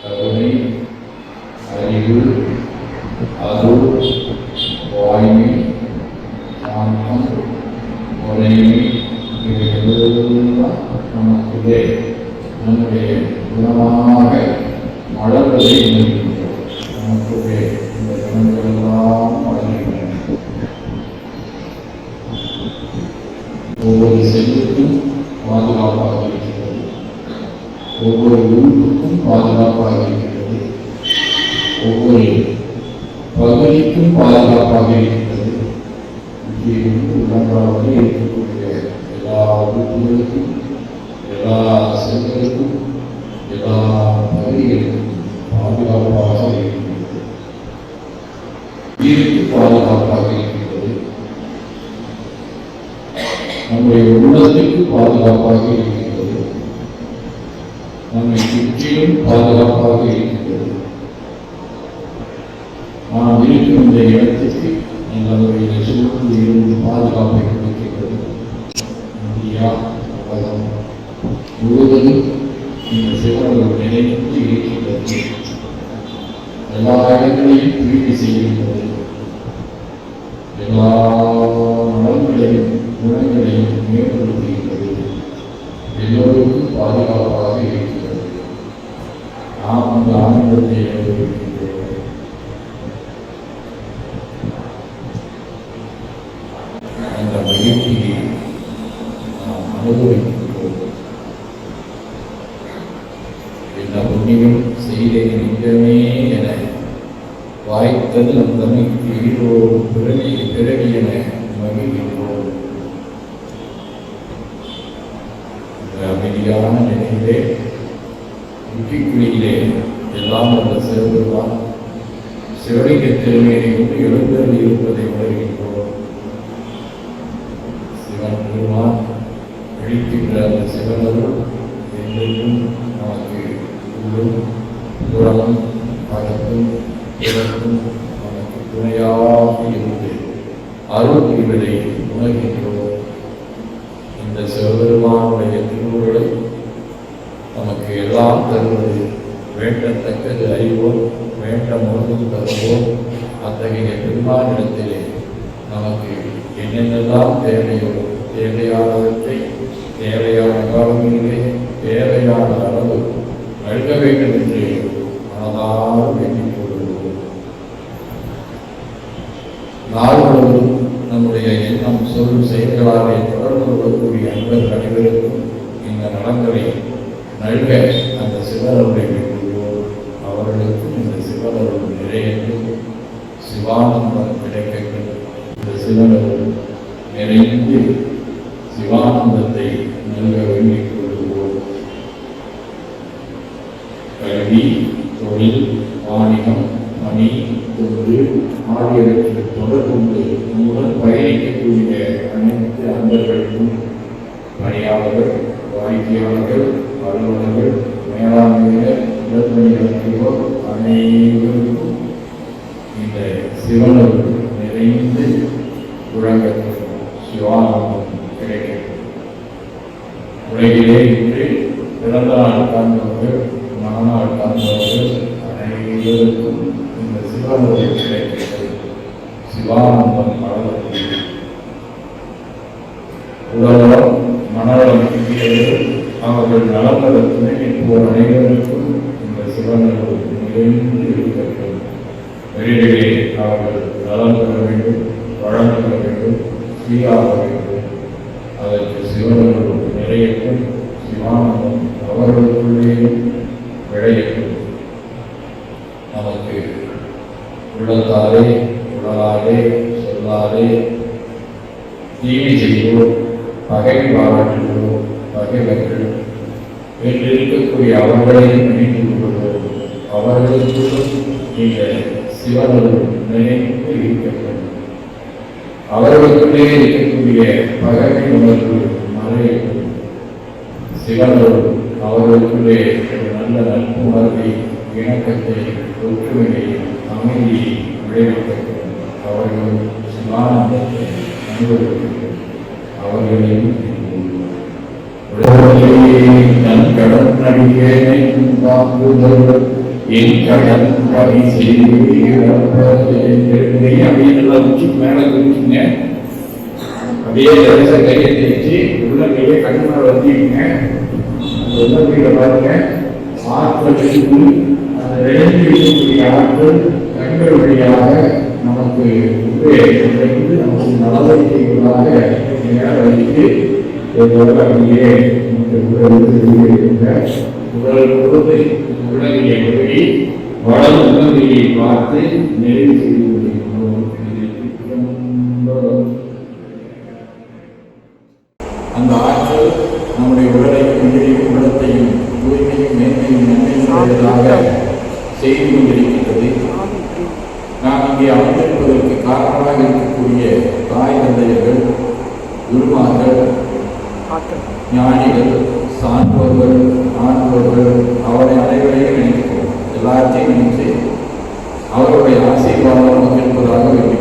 கருணை அறிவு அருள் வாய்மை சாந்தம் முறைமை இவையெல்லாம் நமக்குள்ளே நம்முடைய குணமாக மலர்வதை உணர்கின்றோம் நமக்குள்ளே இந்த குணங்களெல்லாம் மலர்கின்றன ஒவ்வொரு செல்லுக்கும் பாதுகாப்பாக இருக்கிறது ஒவ்வொரு உறுப்புக்கும் பாதுகாப்பாக இருக்கிறது ஒவ்வொரு பகுதிக்கும் பாதுகாப்பாக இருக்கிறது இங்கே இருந்து இருக்கக்கூடிய எல்லா உறுப்புகளுக்கும் எல்லா செல்களுக்கும் எல்லா பகுதிகளுக்கும் பாதுகாப்பாக இருக்கிறது உயிருக்கு பாதுகாப்பாக இருக்கிறது நம்முடைய உள்ளத்திற்கு பாதுகாப்பாக இருக்கிறது பாதுகாப்பாக இருக்கிறது நாம் இருக்கும் இந்த இடத்திற்கு எங்களுடைய சுமந்து இருந்து பாதுகாப்பை இந்தியா உலகம் முழுவதும் இந்த சிவர்கள் நிலைத்து இருக்கின்றது எல்லா இடங்களையும் தூய்மை செய்கின்றது எல்லா நலன்களையும் குணங்களையும் மேம்படுத்துகின்றது எல்லோருக்கும் பாதுகாப்பாக அந்த மகிழ்ச்சியை நாம் அனுபவிக்கின்றோம் என்ன புண்ணியம் என வாய்த்தது நம் பிறவி பிறவி என மகிழ்கின்றோம் அமைதியான நிலையிலே முக்கிக்குழியிலே எல்லாம் அந்த சிறப்புதான் சிவலிங்க திருமையை கொண்டு எழுந்தருள் இருப்பதை உணர்கின்றோம். சிவன் பெருமான் அழிக்கின்ற அந்த சிவனருள் என்றென்றும் நமக்கு உள்ளும் புறமும் அகத்தும் பிறக்கும் நமக்கு துணையாக இருந்து அருள் புரிவதை உணர்கின்றோம். இந்த சிவபெருமானுடைய திருவுருளை நமக்கு எல்லாம் தருவது வேண்டத்தக்கது அறிவோம் வேண்ட முழுவதும் தருவோம் அத்தகைய பெருமானிடத்திலே நமக்கு என்னென்னலாம் தேவையோ தேவையானவற்றை தேவையான காலங்களிலே தேவையான அளவு நல்க வேண்டும் என்று மனதார வேண்டிக் கொள்கிறோம். நாள் முழுவதும் நம்முடைய எண்ணம் சொல் செயல்களாலே தொடர்பு நிறைந்து சிவானந்தத்தை நல்க வேண்டிக் கொள்கிறோம் கல்வி தொழில் வாணிகம் பணி தொண்டு ஆகியவற்றை தொடர்புண்டு நம்முடன் பயணிக்கக்கூடிய அனைத்து அன்பர்களுக்கும் பணியாளர்கள் வாய்ப்பியாளர்கள் அலுவலர்கள் மேலாண்மையினர் உடற்பணியாளர்களோர் அனைவருக்கும் இந்த சிவனருள் நிறைந்து உலகத்தில் சிவானந்தம் கிடைக்கட்டும் உலகிலே இன்று பிறந்த நாள் காண்பவர்கள் மனநாள் காண்பவர்கள் அனைவருக்கும் இந்த சிவனுடைய கிடைக்கிறது சிவானந்தம் வளரக்கூடிய உலகம் மனவளம் இருக்கிறது அவர்கள் நலநலத்துடன் இப்போது அனைவருக்கும் இந்த சிவனர்கள் நிறைந்து இருக்கட்டும் வெளியிலே அவர்கள் நலம் பெற வேண்டும் வளம் பெற வேண்டும் சீராக வேண்டும் அதற்கு சிவனர்கள் நிறையட்டும் சிவானந்தம் அவர்களுக்குள்ளேயும் விளையட்டும் நமக்கு உள்ளத்தாலே உடலாலே சொல்லாலே தீமை செய்வோம் பகை பாராட்டுகிறோம் பகைவர்கள் என்று இருக்கக்கூடிய அவர்களையும் நினைத்து கொள்வோம் அவர்களுக்கும் இந்த சிவனர்கள் நினைத்து இருக்கட்டும் அவர்களுக்குள்ளே இருக்கக்கூடிய பகமை உணர்வு மறையட்டும் சிவனும் அவர்களுக்குள்ளே நல்ல நட்பு உணர்வை இணக்கத்தை ஒற்றுமையை அமைதியை விளைவிக்கட்டும் அவர்கள் சிவானந்தத்தை அனுபவிக்கட்டும் அவர்களையும் நன் கடன் நடிகேனை வாங்குதல் என் அப்படியே மேலே அப்படியே லேசா கையை தேய்ச்சி உள்ள கண் மேல உள்ள பாருங்க ஆற்றல் அந்த ரெண்டு ஆற்றல் கண்கள் வழியாக நமக்கு உள்ளே நமக்கு நலவை செய்வதாக வைத்து அப்படியே உடல் உள்ளங்கையை ஒழுகி வலது உள்ளங்கையை பார்த்து நிறைவு செய்து கொண்டிருக்கிறோம் அந்த ஆற்றல் நம்முடைய உடலை உயிரையும் உள்ளத்தையும் தூய்மையும் மேன்மையும் நன்மையுடையதாக செய்து கொண்டிருக்கின்றது. நாம் இங்கே அமைந்திருப்பதற்கு காரணமாக இருக்கக்கூடிய தாய் தந்தையர்கள் குருமார்கள் ஞானிகள் சான்றோர்கள் ஆண்டோர்கள் அவரை அனைவரையும் நினைக்கிறோம் எல்லாத்தையும் நினைத்து அவருடைய ஆசீர்வாதம் நமக்கு இருப்பதாக வேண்டும்